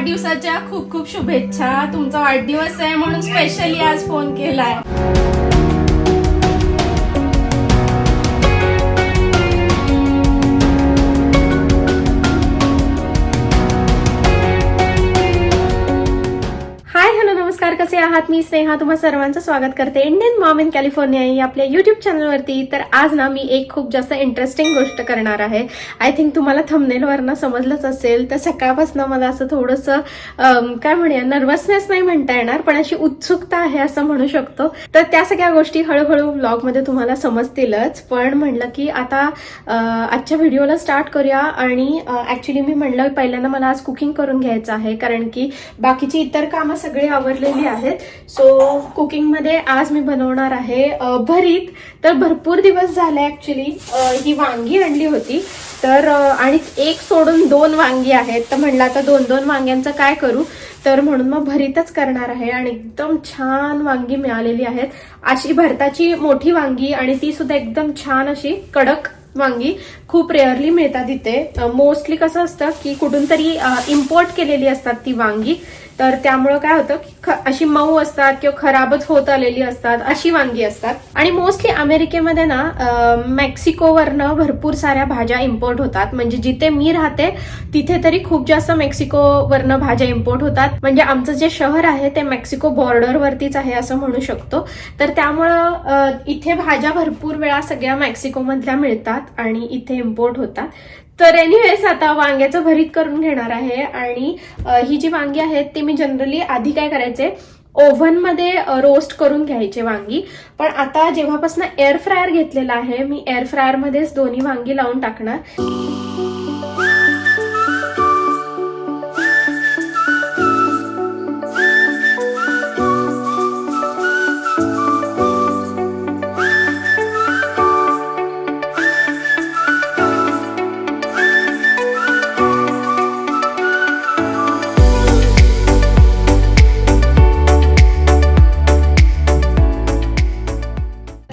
वाढदिवसाच्या खूप खूप शुभेच्छा. तुमचा वाढदिवस आहे म्हणून स्पेशली आज फोन केलाय. कसे आहात? मी स्नेहा तुम्हा सर्वांचं स्वागत करते. इंडियन मॉम इन कॅलिफोर्निया या आपल्या युट्यूब चॅनलवरती तर आज ना मी एक खूप जास्त इंटरेस्टिंग गोष्ट करणार आहे. आय थिंक तुम्हाला थंबनेलवरनं समजलंच असेल. तर सकाळपासून मला असं थोडंसं काय म्हणूया नर्वसनेस नाही म्हणता येणार पण अशी उत्सुकता आहे असं म्हणू शकतो. तर त्या सगळ्या गोष्टी हळूहळू ब्लॉगमध्ये तुम्हाला समजतीलच. पण म्हणलं की आता आजच्या व्हिडिओला स्टार्ट करूया आणि ऍक्च्युली मी म्हणलं पहिल्यांदा मला आज कुकिंग करून घ्यायचं आहे. कारण की बाकीची इतर कामं सगळी आवडलेली आहेत. सो कुकिंगमध्ये आज मी बनवणार आहे भरीत. तर भरपूर दिवस झाले ॲक्च्युली ही वांगी आणली होती. तर आणि एक सोडून दोन वांगी आहेत. तर म्हणलं आता दोन दोन वांग्यांचं काय करू? तर म्हणून मग भरीतच करणार आहे आणि एकदम छान वांगी मिळालेली आहेत. अशी भरताची मोठी वांगी आणि ती सुद्धा एकदम छान अशी कडक वांगी. खूप रेअरली मिळतात इथे. मोस्टली कसं असतं की कुठून तरी इम्पोर्ट केलेली असतात ती वांगी. तर त्यामुळं काय होतं की अशी मऊ असतात किंवा खराबच होत आलेली असतात अशी वांगी असतात. आणि मोस्टली अमेरिकेमध्ये ना मेक्सिकोवरनं भरपूर साऱ्या भाज्या इम्पोर्ट होतात. म्हणजे जिथे मी राहते तिथे तरी खूप जास्त मेक्सिकोवरनं भाज्या इम्पोर्ट होतात. म्हणजे आमचं जे शहर आहे ते मेक्सिको बॉर्डरवरतीच आहे असं म्हणू शकतो. तर त्यामुळं इथे भाज्या भरपूर वेळा सगळ्या मेक्सिकोमधल्या मिळतात आणि इथे इम्पोर्ट होतात. तर एनिवेज आता वांग्याचं भरीत करून घेणार आहे आणि ही जी वांगी आहेत ती मी जनरली आधी काय करायचे ओव्हनमध्ये रोस्ट करून घ्यायचे वांगी. पण आता जेव्हापासून एअर फ्रायर घेतलेला आहे मी एअर फ्रायरमध्येच दोन्ही वांगी लावून टाकणार.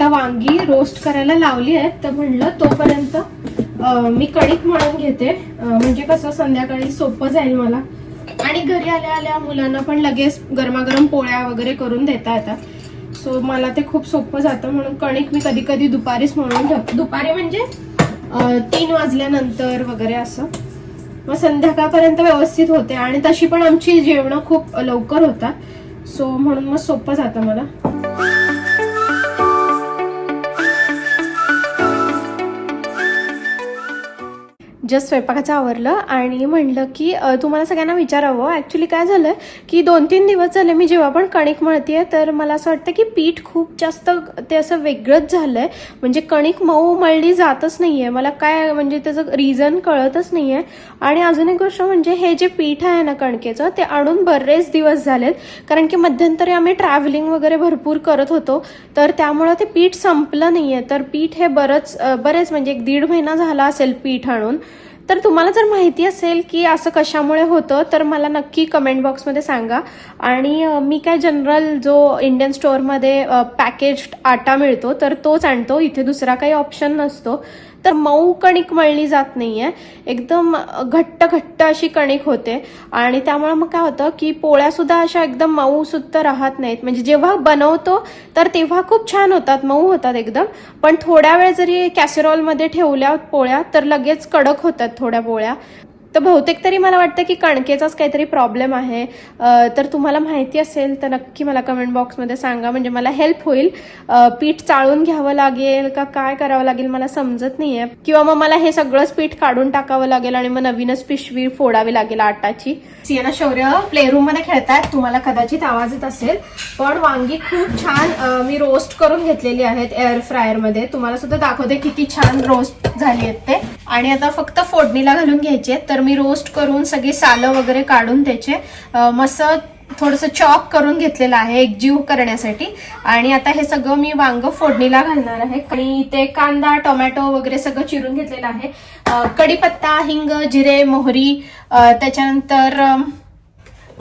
आता वांगी रोस्ट करायला लावली आहेत. तर म्हणलं तोपर्यंत मी कणिक मळून घेते. म्हणजे कसं संध्याकाळी सोपं जाईल मला. आणि घरी आल्या आल्या मुलांना पण लगेच गरमागरम पोळ्या वगैरे करून देता येतात. सो मला ते खूप सोपं जातं. म्हणून कणिक मी कधी कधी दुपारीच मळून ठेवते दुपारी म्हणजे तीन वाजल्यानंतर वगैरे असं. मग संध्याकाळपर्यंत व्यवस्थित होते. आणि तशी पण आमची जेवणं खूप लवकर होतात. सो म्हणून मग सोपं जातं मला. जस्ट स्वयंपाकाचं आवरलं आणि म्हणलं की तुम्हाला सगळ्यांना विचारावं. ॲक्च्युली काय झालं की दोन तीन दिवस झाले मी जेव्हा पण कणिक मळतीये तर मला असं वाटतं की पीठ खूप जास्त ते असं वेगळंच झालं आहे म्हणजे कणिक मऊ मळली जातच नाही आहे मला काय म्हणजे त्याचं रिझन कळतच नाही आहे आणि अजून एक गोष्ट म्हणजे हे जे पीठ आहे ना कणकेचं ते आणून बरेच दिवस झालेत. कारण की मध्यंतरी आम्ही ट्रॅव्हलिंग वगैरे भरपूर करत होतो. तर त्यामुळं ते पीठ संपलं नाही आहे तर पीठ हे बरंच बरेच म्हणजे एक दीड महिना झाला असेल पीठ आणून. तर तुम्हाला जर माहिती असेल की असं कशामुळे होतं तर मला नक्की कमेंट बॉक्समध्ये सांगा. आणि मी काय जनरल जो इंडियन स्टोअरमध्ये पॅकेज्ड आटा मिळतो तर तोच आणतो. इथे दुसरा काही ऑप्शन नसतो. तर मऊ कणिक मळली जात नाही आहे एकदम घट्ट घट्ट अशी कणिक होते. आणि त्यामुळे मग काय होतं की पोळ्यासुद्धा अशा एकदम मऊ सुद्धा राहत नाहीत. म्हणजे जेव्हा बनवतो तर तेव्हा खूप छान होतात मऊ होतात एकदम. पण थोड्या वेळ जरी कॅसेरॉलमध्ये ठेवल्या पोळ्या तर लगेच कडक होतात थोड्या पोळ्या. तर बहुतेक तरी मला वाटतं की कणकेचाच काहीतरी प्रॉब्लेम आहे. तर तुम्हाला माहिती असेल तर नक्की मला कमेंट बॉक्समध्ये सांगा. म्हणजे मला हेल्प होईल. पीठ चाळून घ्यावं लागेल का काय करावं लागेल मला समजत नाहीये. किंवा मग मला हे सगळंच पीठ काढून टाकावं लागेल आणि मग नवीनच पिशवी फोडावी लागेल आटाची. सियाना शौर्य प्लेरूममध्ये खेळतायत. तुम्हाला कदाचित आवाज येत असेल. पण वांगी खूप छान मी रोस्ट करून घेतलेली आहेत एअर फ्रायरमध्ये. तुम्हाला सुद्धा दाखवते किती छान रोस्ट झाली आहेत ते. आणि आता फक्त फोडणीला घालून घ्यायचे आहेत. तर मी रोस्ट करून सगळी सालं वगैरे काढून त्याचे मस्त थोडंसं चॉप करून घेतलेलं आहे एकजीव करण्यासाठी. आणि आता हे सगळं मी वांग फोडणीला घालणार आहे. आणि इथे कांदा टोमॅटो वगैरे सगळं चिरून घेतलेलं आहे. कढीपत्ता हिंग जिरे मोहरी त्याच्यानंतर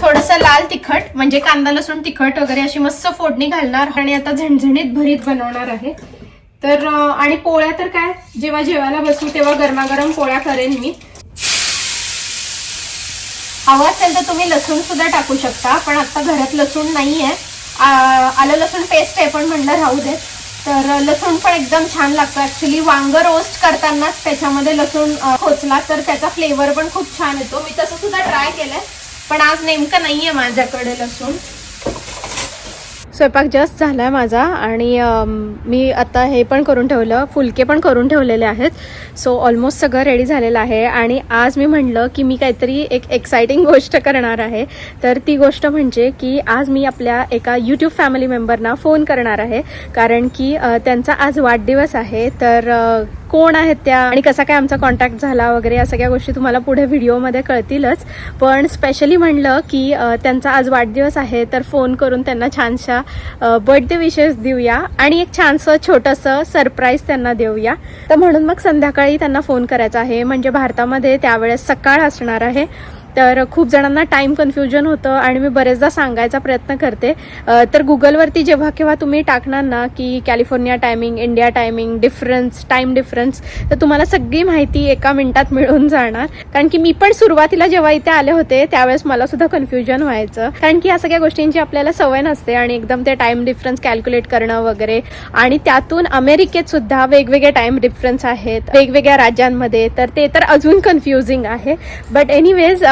थोडंसं लाल तिखट म्हणजे कांदा लसूण तिखट वगैरे अशी मस्त फोडणी घालणार आणि आता झणझणीत भरीत बनवणार आहे. तर आणि पोळ्या तर काय जेव्हा जेवायला बसू तेव्हा गरमागरम पोळ्या करेन मी. हवं असेल तर तुम्ही लसूण सुद्धा टाकू शकता पण आता घरात लसूण नाही आहे आलं लसूण पेस्ट आहे पण म्हणलं राहू दे तर लसूण पण एकदम छान लागतं. ऍक्च्युली वांग रोस्ट करतानाच त्याच्यामध्ये लसूण खोचला तर त्याचा फ्लेवर पण खूप छान येतो. मी तसं सुद्धा ट्राय केलंय पण आज नेमकं नाही आहे माझ्याकडे लसूण. स्वयंपाक जस्ट आहे माझा आणि मी आता हे पण करून ठेवलं फुलके पण करून ठेवलेले आहेत. सो ऑलमोस्ट सगळं रेडी झालेलं आहे आणि आज मी म्हणलं की मी काहीतरी एक एक्सायटिंग गोष्ट करणार आहे. तर ती गोष्ट म्हणजे की आज मी आपल्या एका यूट्यूब फॅमिली मेंबरना फोन करणार आहे. कारण की त्यांचा आज वाढदिवस आहे. तर कोण आहेत त्या आणि कसा काय आमचा कॉन्टॅक्ट झाला वगैरे या सगळ्या गोष्टी तुम्हाला पुढे व्हिडिओमध्ये कळतीलच. पण स्पेशली म्हणलं की त्यांचा आज वाढदिवस आहे. तर फोन करून त्यांना छानशा बर्थडे विशेष देऊया आणि एक छानसं छोटंसं सरप्राईज त्यांना देऊया. तर म्हणून मग संध्याकाळी त्यांना फोन करायचा आहे. म्हणजे भारतामध्ये त्यावेळेस सकाळ असणार आहे. तर खूप जणांना टाईम कन्फ्युजन होतं आणि मी बरेचदा सांगायचा प्रयत्न करते. तर गुगलवरती जेव्हा केव्हा तुम्ही टाकणार ना की California timing India timing difference time difference तर तुम्हाला सगळी माहिती एका मिनिटात मिळून जाणार. कारण की मी पण सुरुवातीला जेव्हा इथे आले होते त्यावेळेस मला सुद्धा कन्फ्युजन व्हायचं. कारण की या सगळ्या गोष्टींची आपल्याला सवय नसते आणि एकदम ते टाईम डिफरन्स कॅल्क्युलेट करणं वगैरे. आणि त्यातून अमेरिकेत सुद्धा वेगवेगळे टाईम डिफरन्स आहेत वेगवेगळ्या राज्यांमध्ये. तर ते तर अजून कन्फ्युजिंग आहे. बट एनिवेज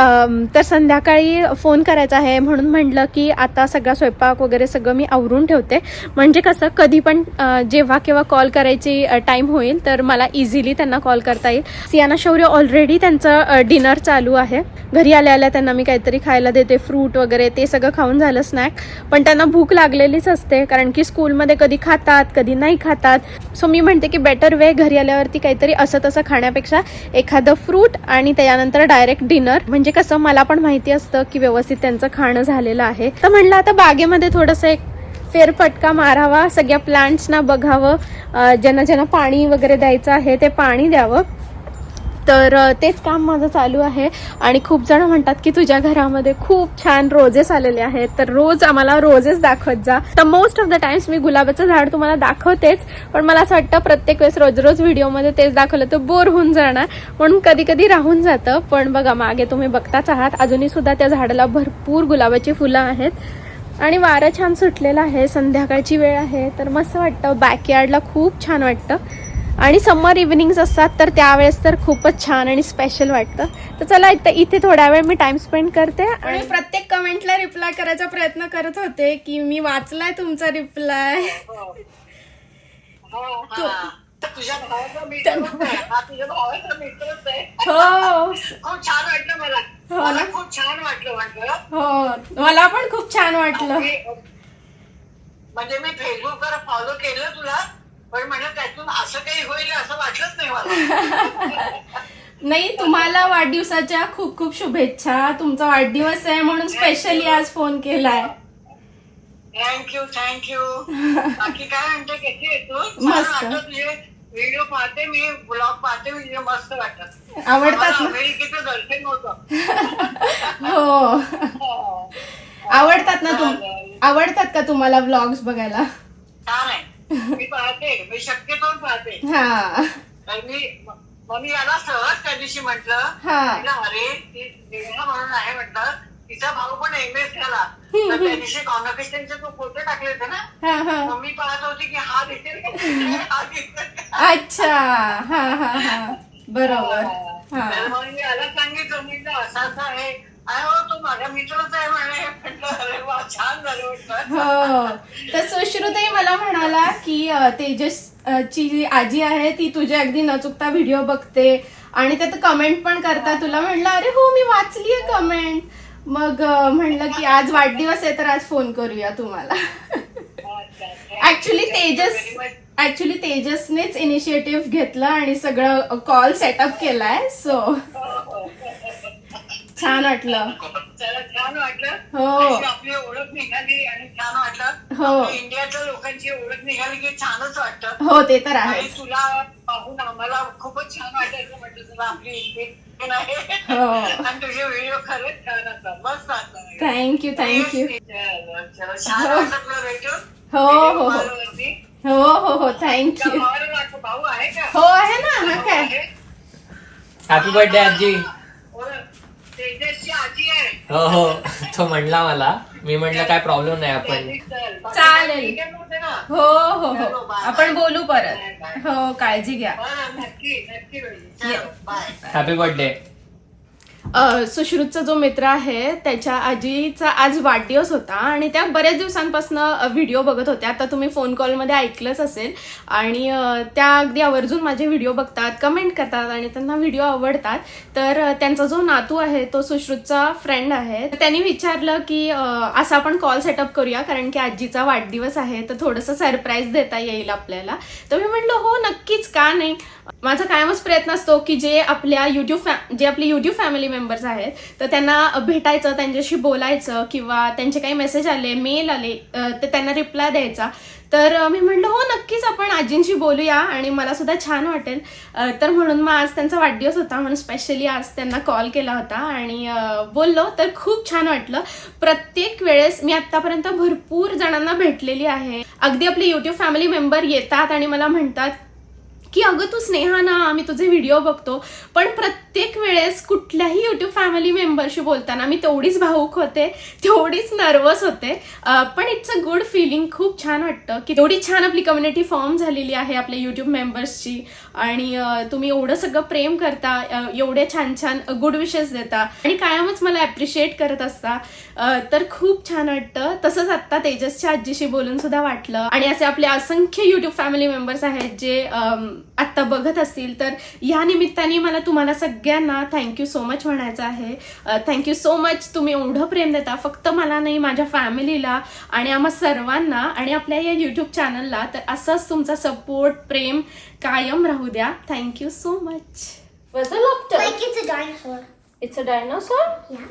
तर संध्याकाळी फोन करायचा आहे म्हणून म्हटलं की आता सगळा स्वयंपाक वगैरे सगळं मी आवरून ठेवते. म्हणजे कसं कधी पण जेव्हा केव्हा कॉल करायची टाईम होईल तर मला इझिली त्यांना कॉल करता येईल. सियाना शौर्य ऑलरेडी त्यांचं डिनर चालू आहे. घरी आल्या आल्या त्यांना मी काहीतरी खायला देते फ्रूट वगैरे ते सगळं खाऊन झालं स्नॅक पण त्यांना भूक लागलेलीच असते कारण की स्कूलमध्ये कधी खातात कधी नाही खातात. सो मी म्हणते की बेटर वे घरी आल्यावरती काहीतरी असं तसं खाण्यापेक्षा एखादं फ्रूट आणि त्यानंतर डायरेक्ट डिनर म्हणजे कसं मला पण माहिती असतं की व्यवस्थित त्यांचं खाणं झालेलं आहे. तर म्हणलं आता बागेमध्ये थोडंसं एक फेरफटका मारावा सगळ्या प्लांट्सना बघावं ज्यांना ज्यांना पाणी वगैरे द्यायचं आहे ते पाणी द्यावं. तर तेच काम माझं चालू आहे. आणि खूप जण म्हणतात की तुझ्या घरामध्ये खूप छान रोजेस आलेले आहेत. तर रोज आम्हाला रोजेस दाखवत जा. तर मोस्ट ऑफ द टाइम्स मी गुलाबाचं झाड तुम्हाला दाखवतेच. पण मला असं वाटतं प्रत्येक वेळेस रोज रोज व्हिडिओमध्ये तेच दाखवलं तर बोर होऊन जाणार. म्हणून कधी कधी राहून जातं. पण बघा मागे तुम्ही बघताच आहात. अजूनही सुद्धा त्या झाडाला भरपूर गुलाबाची फुलं आहेत. आणि वारं छान सुटलेलं आहे. संध्याकाळची वेळ आहे. तर मस्त वाटतं. बॅकयार्डला खूप छान वाटतं. आणि समर इव्हिनिंग्स असतात तर त्यावेळेस तर खूपच छान आणि स्पेशल वाटतं. तर चला इथे इथे थोड्या वेळ मी टाइम स्पेंड करते. आणि प्रत्येक कमेंटला रिप्लाय करायचा प्रयत्न करत होते की मी वाचलाय तुमचा रिप्लाय हो, हा. आहे. हा हो. खूप छान वाटलं मला. ना? मला खूप छान वाटलं म्हटलं मला पण खूप छान वाटलं. म्हणजे मी फेसबुकवर फॉलो केलं तुला. पण म्हणलं त्यातून असं काही होईल असं वाटलंच नाही मला. नाही तुम्हाला वाढदिवसाच्या खूप खूप शुभेच्छा. तुमचा वाढदिवस आहे म्हणून स्पेशली आज फोन केलाय. थँक्यू थँक्यू बाकी काय म्हणते कशी आहे तू? मस्त. वाटतं तुझे व्हिडिओ पाहते मी ब्लॉग पाहते व्हिडिओ मस्त वाटतात आवडतात अमेरिकेचं दर्शन होतं. हो. आवडतात ना तुम आवडतात का तुम्हाला व्लॉग्स बघायला? पाहते मी शक्यतो पाहते. हा. तर मी मग मी याला सहज त्या दिवशी म्हंटल हा. अरे ती म्हणून आहे म्हटलं. तिचा भाऊ पण एम एस झाला. तर त्या दिवशी कॉन्व्हकेशनचे तू फोटो टाकले होते ना? हा हा. मग मी पाहत होती की हा दिसेल का? हा दिसेल का? अच्छा. हा हा हा. बरोबर. हा. तर मग मी याला सांगितलं मी असं असं आहे. अरे हो तो माझा मित्रच आहे म्हणे. म्हटलं अरे वा छान झालं म्हटलं. हो. तर सुश्रुतही मला म्हणाला की अ, तेजस अ, ची जी आजी आहे ती तुझे अगदी न चुकता व्हिडिओ बघते आणि त्यात कमेंट पण करता. तुला म्हणलं अरे हो मी वाचलीये कमेंट मग अ, म्हणलं की आज वाढदिवस आहे तर आज फोन करूया तुम्हाला. ऍक्च्युली तेजस ऍक्च्युली तेजसनेच इनिशिएटिव्ह घेतलं आणि सगळं कॉल सेटअप केलाय सो छान वाटलं. छान वाटलं. हो. आपली ओळख निघाली आणि छान वाटलं. हो. इंडियाच्या लोकांची ओळख निघाली की छानच वाटतं. हो ते तर आहे तुला पाहून आम्हाला खूपच छान वाटायचं म्हटलं तुला आपली इंडियन आहे. हो. आणि तुझे व्हिडिओ खरंच छान असतात. मस्त असतात. थँक्यू थँक्यू चलो, चलो. छान वाटलं तुला भेटून. हो, हो, हो. हो हो हो. थँक्यू भाऊ आहे का? हो आहे ना. हा काय आहे? हॅपी बर्थडे आजी. हो. हो. तो म्हणला मला मी म्हणलं काय प्रॉब्लेम नाही आपण. चालेल. हो हो हो. आपण. बोलू परत. हो काळजी घ्या. नक्की नक्की हॅपी बर्थडे सुश्रुतचा जो मित्र आहे त्याच्या आजीचा आज वाढदिवस होता आणि त्या बऱ्याच दिवसांपासून व्हिडिओ बघत होत्या. आता तुम्ही फोन कॉलमध्ये ऐकलंच असेल. आणि त्या अगदी आवर्जून माझे व्हिडिओ बघतात कमेंट करतात आणि त्यांना व्हिडिओ आवडतात. तर त्यांचा जो नातू आहे तो सुश्रुतचा फ्रेंड आहे. तर त्यांनी विचारलं की असा आपण कॉल सेटअप करूया कारण की आजीचा वाढदिवस आहे तर थोडंसं सरप्राईज देता येईल आपल्याला. तर मी म्हटलं हो नक्कीच. का नाही? माझा कायमच प्रयत्न असतो की जे आपल्या युट्यूब फॅ जे आपले युट्यूब फॅमिली मेंबर्स आहेत तर त्यांना भेटायचं त्यांच्याशी बोलायचं किंवा त्यांचे काही मेसेज आले मेल आले तर त्यांना रिप्लाय द्यायचा. तर मी म्हटलं हो नक्कीच आपण आजींशी बोलूया आणि मला सुद्धा छान वाटेल. तर म्हणून मग आज त्यांचा वाढदिवस होता म्हणून स्पेशली आज त्यांना कॉल केला होता आणि बोललो तर खूप छान वाटलं. प्रत्येक वेळेस मी आतापर्यंत भरपूर जणांना भेटलेली आहे. अगदी आपले युट्यूब फॅमिली मेंबर येतात आणि मला म्हणतात की अगं तू स्नेहा ना आम्ही तुझे व्हिडिओ बघतो. पण प्रत्येक वेळेस कुठल्याही युट्यूब फॅमिली मेंबरशी बोलताना मी तेवढीच भावूक होते तेवढीच नर्वस होते. पण इट्स अ गुड फिलिंग खूप छान वाटतं की तेवढी छान आपली कम्युनिटी फॉर्म झालेली आहे आपल्या युट्यूब मेंबर्सची आणि तुम्ही एवढं सगळं प्रेम करता एवढे छान छान गुड विशेस देता. आणि कायमच मला ॲप्रिशिएट करत असता. तर खूप छान वाटतं. तसंच आत्ता तेजसच्या आजीशी बोलून सुद्धा वाटलं. आणि असे आपले असंख्य युट्यूब फॅमिली मेंबर्स आहेत जे आत्ता बघत असतील तर या निमित्ताने मला तुम्हाला सगळ्यांना थँक्यू सो मच म्हणायचं आहे. थँक्यू सो मच तुम्ही एवढं प्रेम देता. फक्त मला नाही माझ्या फॅमिलीला आणि आम्हा सर्वांना आणि आपल्या या युट्यूब चॅनलला तर असंच तुमचा सपोर्ट प्रेम कायम राहू द्या. Thank you so much Like it's a dinosaur. It's a dinosaur? Yeah.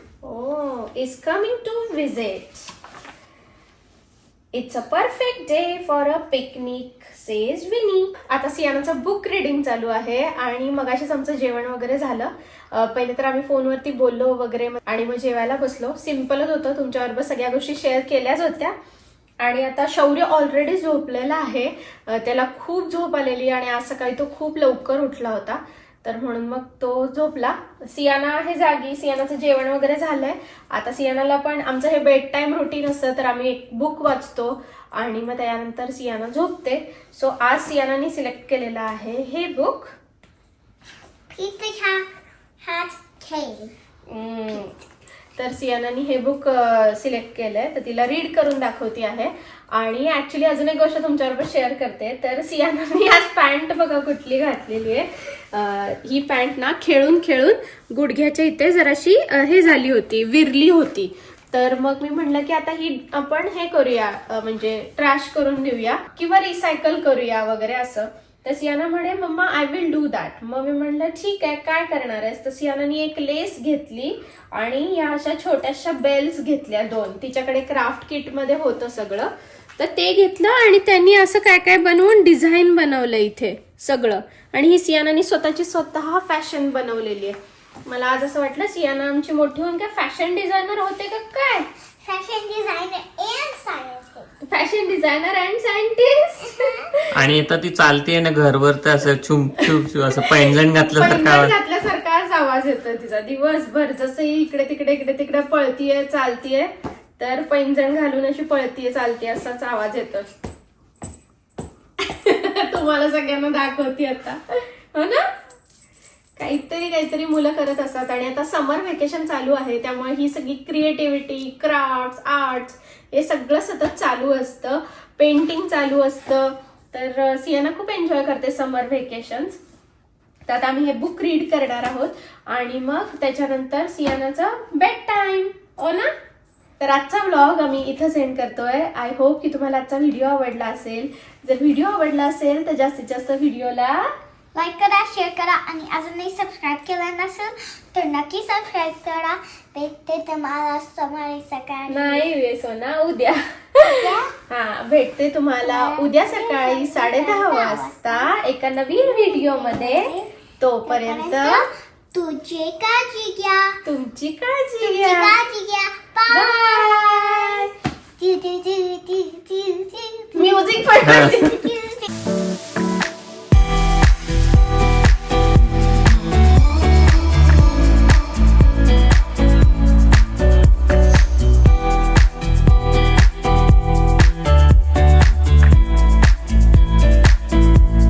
It's a perfect day for a picnic says Winnie आता सियानाचं बुक रिडिंग चालू आहे आणि मगाशीच आमचं जेवण वगैरे झालं. पहिले तर आम्ही फोनवरती बोललो वगैरे आणि मग जेवायला बसलो. सिम्पलच होतं तुमच्याबरोबर सगळ्या गोष्टी शेअर केल्याच होत्या. आणि आता शौर्य ऑलरेडी झोपलेला आहे. त्याला खूप झोप आलेली आणि आज सकाळी तो खूप लवकर उठला होता. तर म्हणून मग तो झोपला. सियाना आहे जागी. सियानाचं जेवण वगैरे झालंय. आता सियानाला पण आमचं हे बेड टाईम रुटीन असतं तर आम्ही एक बुक वाचतो आणि मग त्यानंतर सियाना झोपते. सो आज सियानाने सिलेक्ट केलेलं आहे हे बुक Pizza तर सियानानी हे बुक सिलेक्ट केलंय. तर तिला रीड करून दाखवती आहे. आणि ऍक्च्युली अजून एक गोष्ट तुमच्याबरोबर शेअर करते. तर सियानानी आज पॅन्ट बघा कुठली घातलेली आहे. ही पॅन्ट ना खेळून खेळून गुडघ्याच्या इथे जराशी हे झाली होती विरली होती. तर मग मी म्हणलं की आता ही आपण हे करूया म्हणजे ट्रॅश करून देऊया किंवा रिसायकल करूया वगैरे असं. तर सियाना म्हणे mumma I will do that मग मी म्हणलं ठीक आहे काय करणार आहेस? तर सियानानी एक लेस घेतली आणि या अशा छोट्याशा बेल्स घेतल्या दोन. तिच्याकडे क्राफ्ट किटमध्ये होतं सगळं. तर ते घेतलं आणि त्यांनी असं काय काय बनवून डिझाईन बनवलं इथे सगळं. आणि ही सियानानी स्वतःची स्वतः फॅशन बनवलेली आहे. मला आज असं वाटलं सियाना आमची मोठी होऊन काय फॅशन डिझायनर होते का काय? Fashion designer. Fashion designer and scientist आणि आता ती चालते ना घरवर तर असं चुम चुम चुम असं पैंजण घातल्यासारखं आवाज. घातल्यासारखाच आवाज येतो तिचा. दिवसभर जसं ही इकडे तिकडे इकडे तिकडे पळतीये चालतीये तर पैंजण घालून अशी पळतीये चालतीये असाच आवाज येतो. तुम्हाला सगळ्यांना दाखवते आता. हो ना? काहीतरी काहीतरी मुलं करत असतात आणि आता समर व्हेकेशन चालू आहे त्यामुळे ही सगळी क्रिएटिव्हिटी क्राफ्ट आर्ट्स हे सगळं सतत चालू असतं. पेंटिंग चालू असतं. तर सियाना खूप एन्जॉय करते समर व्हेकेशन्स तर आता आम्ही हे बुक रीड करणार आहोत. आणि मग त्याच्यानंतर सियानाचा बेड टाइम हो ओ ना? तर आजचा व्लॉग आम्ही इथं सेंड करतोय. आय होप की तुम्हाला आजचा व्हिडिओ आवडला असेल. जर व्हिडिओ आवडला असेल तर जास्तीत जास्त व्हिडिओला Like करा शेअर करा आणि अजूनही सबस्क्राईब केलं नसेल तर नक्की सबस्क्राईब करा. भेटते तुम्हाला समारी सकाळी. नाही वे सोना उद्या. हा भेटते तुम्हाला उद्या. सकाळी साडे दहा वाजता. एका नवीन व्हिडिओमध्ये तोपर्यंत तुझे काळजी घ्या. तुमची काळजी घ्या. काळजी घ्या. बाय म्युझिक पण